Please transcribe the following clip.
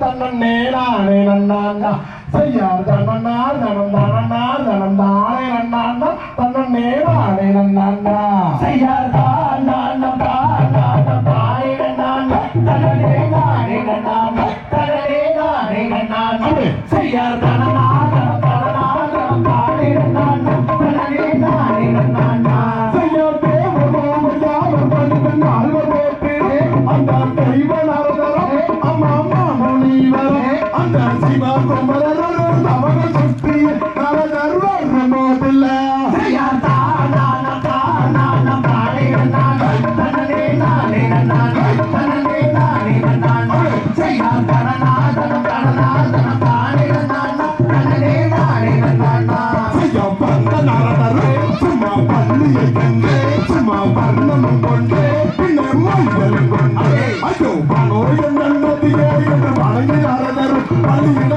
தன்னே நானே நன்னாண்டா. செய்யார் தன்னா தனம் தானண்ணா தனம் தானே நன்னாண்டா. தன்னே நானே நன்னாண்டா. செய்யார் தான் நானம் தான் நானம் தானே நன்னாண்டா. தன்னே நானே நன்னாண்டா. தன்னே நானே நன்னாண்டா. செய்யார் தனனா தனம் தானனா தனம் தானே கண்டு சும்மா வர்ணமும் கொண்டு பின்னர் மொழிகளும் கொண்டு ஐயோ பணோ என்னதியே என்று வணங்கி நரதரும் பள்ளியிடமே